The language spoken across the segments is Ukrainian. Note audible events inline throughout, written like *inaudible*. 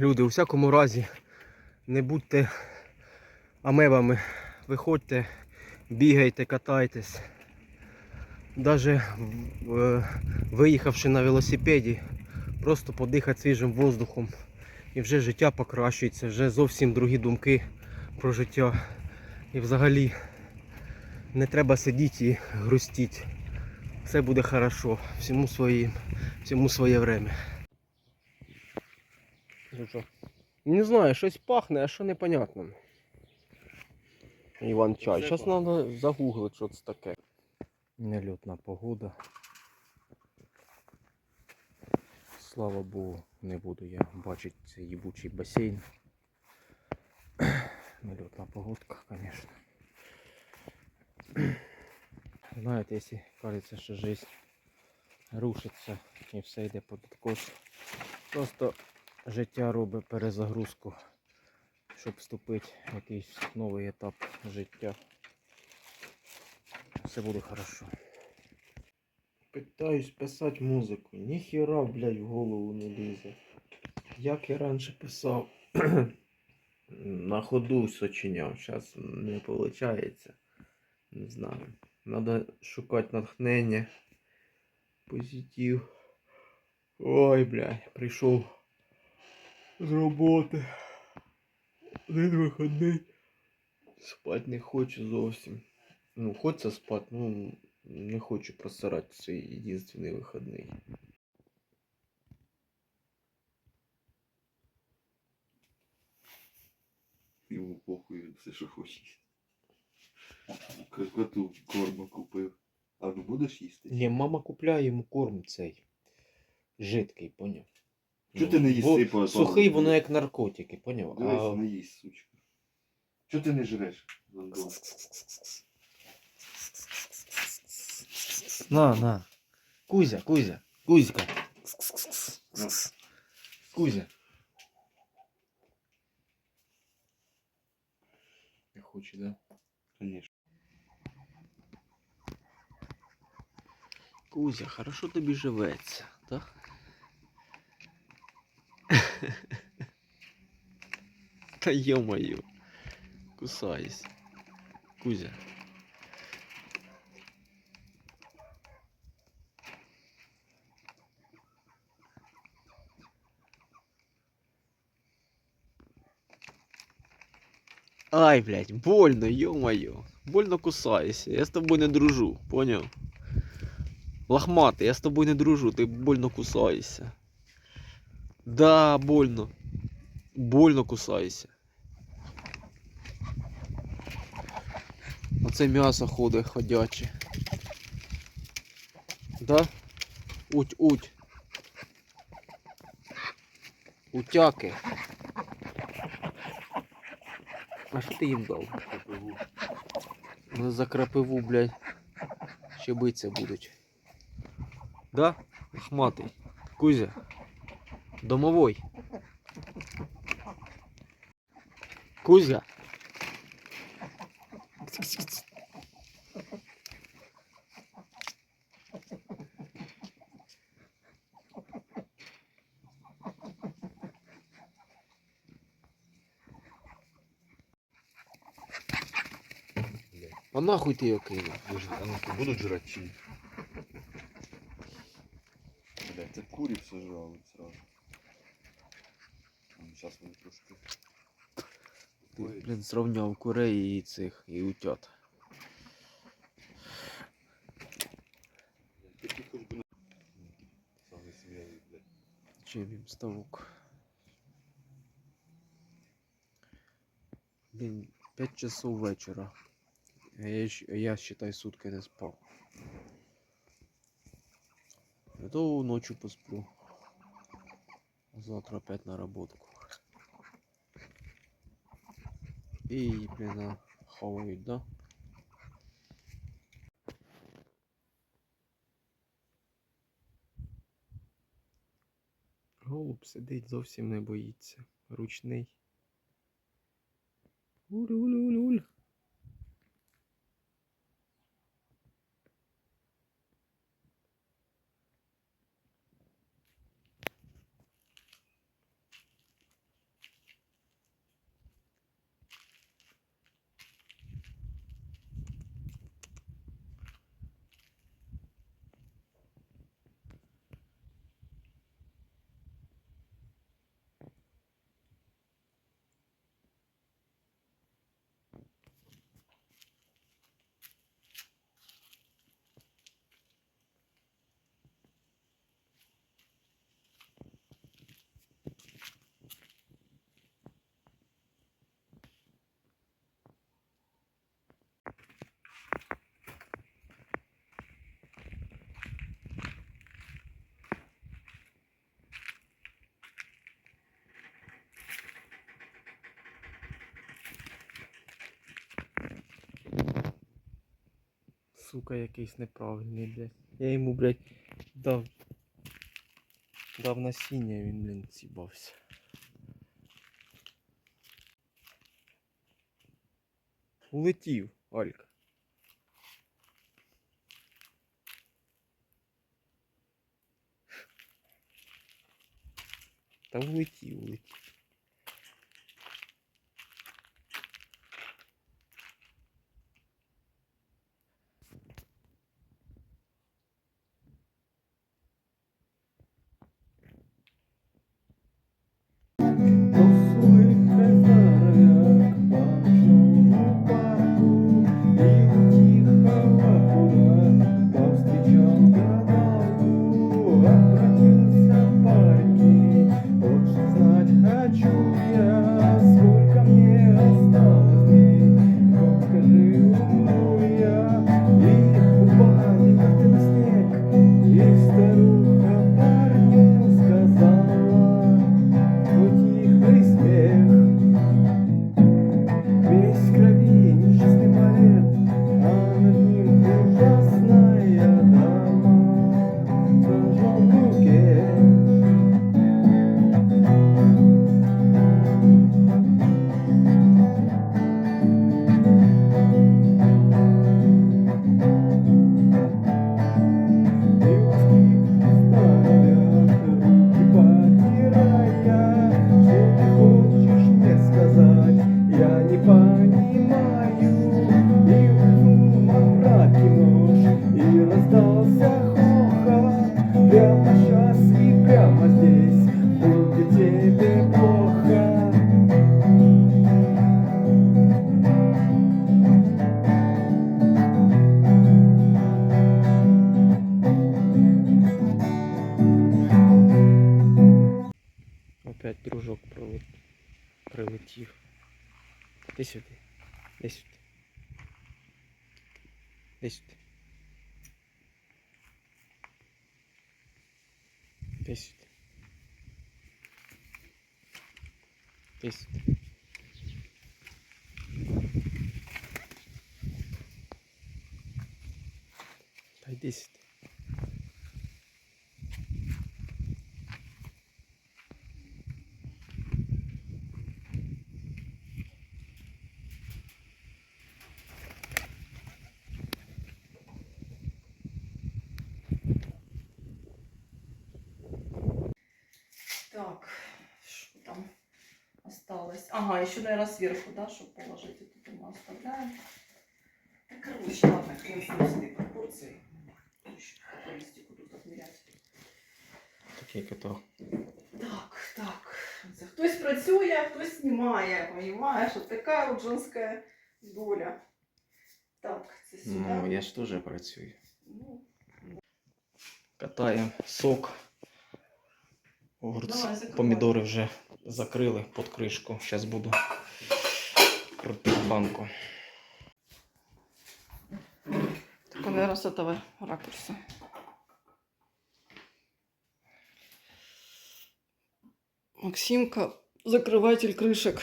люди, у всякому разі, не будьте амебами. Виходьте, бігайте, катайтесь. Даже е, виїхавши на велосипеді, просто подихати свіжим воздухом. І вже життя покращується, вже зовсім другі думки про життя. І взагалі не треба сидіти і грустити. Все буде хорошо. Всьому, свої, всьому своє время. Що? Не знаю, щось пахне, а що непонятно. Іван чай. Зараз треба загуглити, що це таке. Нельотна погода. Слава Богу, не буду я бачити цей їбучий басейн. *clears throat* Нельотна погодка, звісно. *clears throat* Знаєте, якщо кажеться, що життя рушиться і все йде під откос, просто життя робить перезагрузку, щоб вступити в якийсь новий етап життя. Все буде хорошо. Питаюсь писати музику. Ніхіра, блядь, в голову не лізе. Як я раніше писав, *clears throat* на ходу сочиняв, зараз не виходить. Не знаю. Надо шукати натхнення. Позитив. Ой, блядь, прийшов з роботи. Один вихідний. Спать не хочу зовсім. Ну, хочеться спати, ну не хочу просирати свій єдинственний вихідний. Йому похуй все, що хочеш. К- Коту корма купив. А ну будеш їсти? Ні, мама купляє йому корм цей. Жидкий, поняв? Чого ти не їси по- Сухий, воно як наркотики, поняв? Дивись, не їсть, сучка. Чого ти не жреш? На, на. Кузя, Кузя, Кузька. Кузя. Не хоче, да? Конечно. Кузя, хорошо тобі живеться, так? *laughs* Та йо-моє. Кусаюсь. Кузя. Ай, блядь, больно, ё-моё. Больно кусаюся. Я з тобою не дружу, поняв? Лохматий, я з тобою не дружу, ти больно кусаєшся. Да, больно. Больно кусаєшся. Оце м'ясо ходить ходяче. Да? Уть, уть. Утяки. А що ти їм дав? За крапиву, блядь, ще биться будуть. Да? Лохматий. Кузя. Домовой. Кузя. А нахуй ти його кинув? А ну будуть жрати ні? Це курі все жрали сразу. Зараз вони трошки. Ти, блін, зрівняв курей і цих, і утят. Чим їм ставок? Блін, 5 часов вечора. Я, я считай сутки не спав. Я то ночью посплю. Завтра опять на работку. Блин, а, хавають, да? Голуб сидить, зовсім не боїться. Ручний. Уль-уль-уль-уль. Сука, якийсь неправильний, блядь. Я йому, блядь, дав. Дав насіння, він, блін, сібався. Улетів, Алька. Та улетів, улетів. 没有饥渴和苦 прилетів. Іди сюди. Іди сюди. Іди сюди. Іди сюди. Іди сюди. Та йди сюди. осталось? Ага, еще, наверное, сверху, да, чтобы положить. Это тут мы оставляем. Так, короче, ладно, красивые пропорции. Еще по листику тут отмерять. Такий кото. Так, так. Це хтось працює, а хтось знімає, понімаєш? От така от жорстка доля. Так, це сюди. Ну, я ж теж працюю. Ну, Катаємо сок. Огурці, Давай, закривай. помідори вже закрили під кришку. Зараз буду крутити банку. так, наверное, с этого ракурса. Максимка, закрыватель крышек.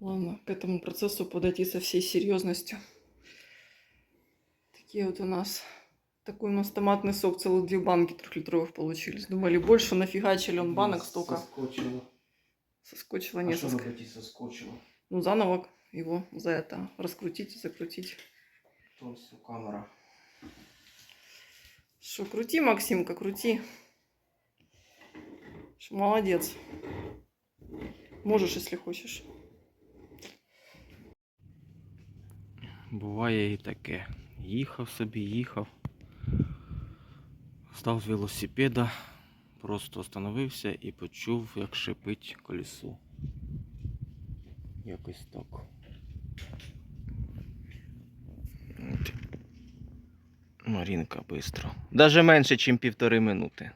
Ладно, к этому процессу подойти со всей серьезностью. Такие вот у нас, такой у нас томатный сок, целых две банки трехлитровых получились. Думали, больше нафигачили он банок столько. Соскочило. Соскочило А що несколько. робити соскочило? Ну, заново его за это раскрутить и закрутить. То все камера. Что, крути, Максимка, крути. Шо, молодец. Можешь, если хочешь. Буває і таке. Їхав собі, їхав. Став з велосипеда, просто остановився і почув, як шипить колесо. Якось так. Марінка бистро. Даже менше, ніж півтори минути.